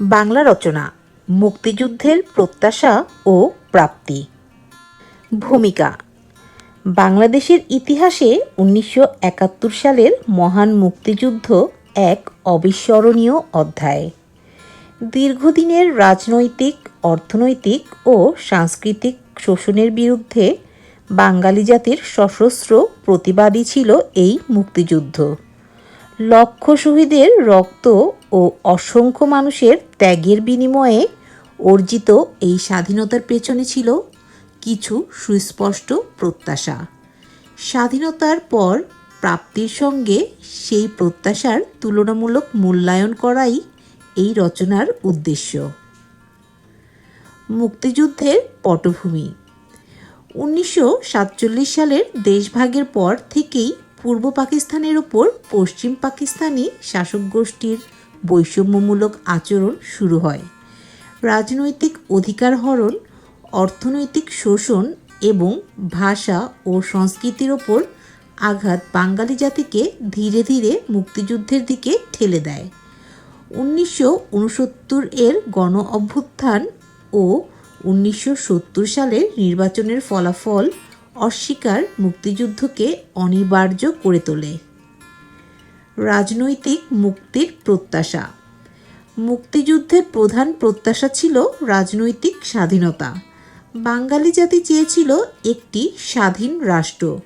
বাংলা রচনা, মুক্তিযুদ্ধের প্রত্যাশা ও প্রাপ্তি। ভূমিকা, বাংলাদেশের ইতিহাসে উনিশশো একাত্তর সালের মহান মুক্তিযুদ্ধ এক অবিস্মরণীয় অধ্যায়। দীর্ঘদিনের রাজনৈতিক, অর্থনৈতিক ও সাংস্কৃতিক শোষণের বিরুদ্ধে বাঙালি জাতির সশস্ত্র প্রতিবাদী ছিল এই মুক্তিযুদ্ধ। লক্ষ শহীদের রক্ত ও অসংখ্য মানুষের ত্যাগের বিনিময়ে অর্জিত এই স্বাধীনতার পেছনে ছিল কিছু সুস্পষ্ট প্রত্যাশা। স্বাধীনতার পর প্রাপ্তির সঙ্গে সেই প্রত্যাশার তুলনামূলক মূল্যায়ন করাই এই রচনার উদ্দেশ্য। মুক্তিযুদ্ধের পটভূমি। উনিশশো সাতচল্লিশ সালের দেশভাগের পর থেকেই পূর্ব পাকিস্তানের ওপর পশ্চিম পাকিস্তানি শাসক গোষ্ঠীর বৈষম্যমূলক আচরণ শুরু হয়। রাজনৈতিক অধিকার হরণ, অর্থনৈতিক শোষণ এবং ভাষা ও সংস্কৃতির ওপর আঘাত বাঙালি জাতিকে ধীরে ধীরে মুক্তিযুদ্ধের দিকে ঠেলে দেয়। উনিশশো উনসত্তর এর গণ অভ্যুত্থান ও উনিশশো সত্তর সালের নির্বাচনের ফলাফল অস্বীকার মুক্তিযুদ্ধকে অনিবার্য করে তোলে। রাজনৈতিক মুক্তির প্রত্যাশা। মুক্তিযুদ্ধের প্রধান প্রত্যাশা ছিল রাজনৈতিক স্বাধীনতা। বাঙালি জাতি চেয়েছিল একটি স্বাধীন রাষ্ট্র,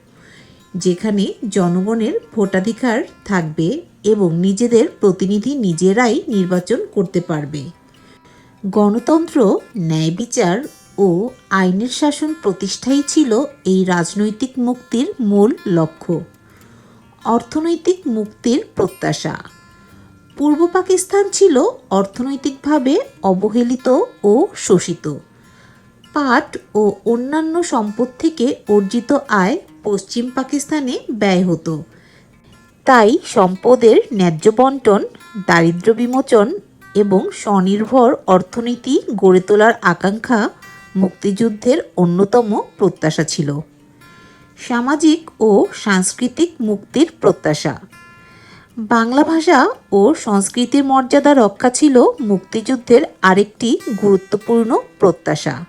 যেখানে জনগণের ভোটাধিকার থাকবে এবং নিজেদের প্রতিনিধি নিজেরাই নির্বাচন করতে পারবে। গণতন্ত্র, ন্যায় বিচার ও আইনের শাসন প্রতিষ্ঠাই ছিল এই রাজনৈতিক মুক্তির মূল লক্ষ্য। অর্থনৈতিক মুক্তির প্রত্যাশা। পূর্ব পাকিস্তান ছিল অর্থনৈতিকভাবে অবহেলিত ও শোষিত। পাট ও অন্যান্য সম্পদ থেকে অর্জিত আয় পশ্চিম পাকিস্তানে ব্যয় হতো। তাই সম্পদের ন্যায্য বন্টন, দারিদ্র্য বিমোচন এবং স্বনির্ভর অর্থনীতি গড়ে তোলার আকাঙ্ক্ষা মুক্তিযুদ্ধের অন্যতম প্রত্যাশা ছিল। সামাজিক ও সাংস্কৃতিক মুক্তির প্রত্যাশা। বাংলা ভাষা ও সংস্কৃতির মর্যাদা রক্ষা ছিল মুক্তিযুদ্ধের আরেকটি গুরুত্বপূর্ণ প্রত্যাশা।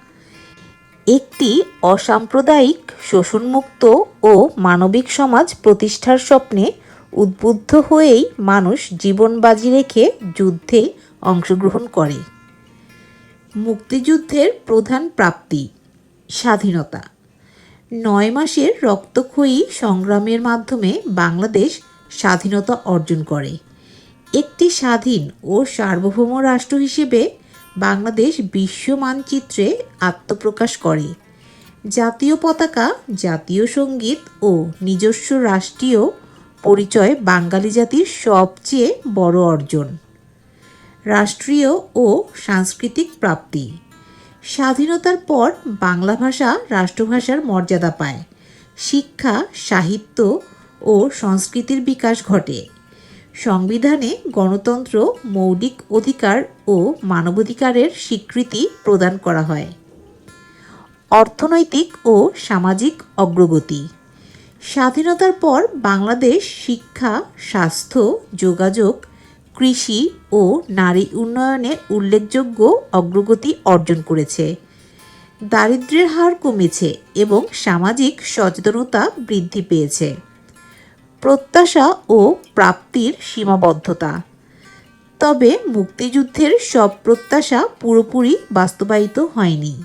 একটি অসাম্প্রদায়িক শোষণমুক্ত ও মানবিক সমাজ প্রতিষ্ঠার স্বপ্নে উদ্বুদ্ধ হয়েই মানুষ জীবন বাজি রেখে যুদ্ধে অংশগ্রহণ করে। মুক্তিযুদ্ধের প্রধান প্রাপ্তি, স্বাধীনতা। নয় মাসের রক্তক্ষয়ী সংগ্রামের মাধ্যমে বাংলাদেশ স্বাধীনতা অর্জন করে। একটি স্বাধীন ও সার্বভৌম রাষ্ট্র হিসেবে বাংলাদেশ বিশ্ব মানচিত্রে আত্মপ্রকাশ করে। জাতীয় পতাকা, জাতীয় সংগীত ও নিজস্ব রাষ্ট্রীয় পরিচয় বাঙালি জাতির সবচেয়ে বড় অর্জন। রাষ্ট্রীয় ও সাংস্কৃতিক প্রাপ্তি। স্বাধীনতার পর বাংলা ভাষা রাষ্ট্রভাষার মর্যাদা পায়। শিক্ষা, সাহিত্য ও সংস্কৃতির বিকাশ ঘটে। সংবিধানে গণতন্ত্র, মৌলিক অধিকার ও মানবাধিকারের স্বীকৃতি প্রদান করা হয়। অর্থনৈতিক ও সামাজিক অগ্রগতি। স্বাধীনতার পর বাংলাদেশ শিক্ষা, স্বাস্থ্য, যোগাযোগ কৃষি ও নারী উন্নয়নে উল্লেখযোগ্য অগ্রগতি অর্জন করেছে। দারিদ্র্যের হার কমেছে এবং সামাজিক সচেতনতা বৃদ্ধি পেয়েছে। প্রত্যাশা ও প্রাপ্তির সীমাবদ্ধতা। তবে মুক্তিযুদ্ধের সব প্রত্যাশা পুরোপুরি বাস্তবায়িত হয়নি।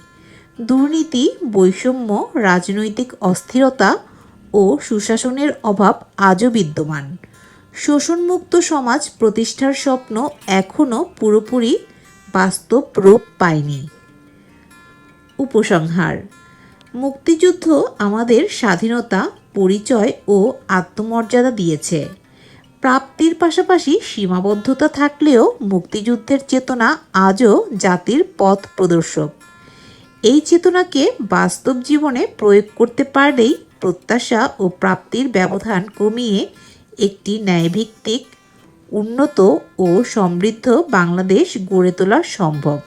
দুর্নীতি, বৈষম্য, রাজনৈতিক অস্থিরতা ও সুশাসনের অভাব আজও বিদ্যমান। শোষণমুক্ত সমাজ প্রতিষ্ঠার স্বপ্ন এখনও পুরোপুরি বাস্তব রূপ পায়নি। উপসংহার, মুক্তিযুদ্ধ আমাদের স্বাধীনতা, পরিচয় ও আত্মমর্যাদা দিয়েছে। প্রাপ্তির পাশাপাশি সীমাবদ্ধতা থাকলেও মুক্তিযুদ্ধের চেতনা আজও জাতির পথ প্রদর্শক। এই চেতনাকে বাস্তব জীবনে প্রয়োগ করতে পারলেই প্রত্যাশা ও প্রাপ্তির ব্যবধান কমিয়ে একটি ন্যায়ভিত্তিক উন্নত ও সমৃদ্ধ বাংলাদেশ গড়ে তোলা সম্ভব।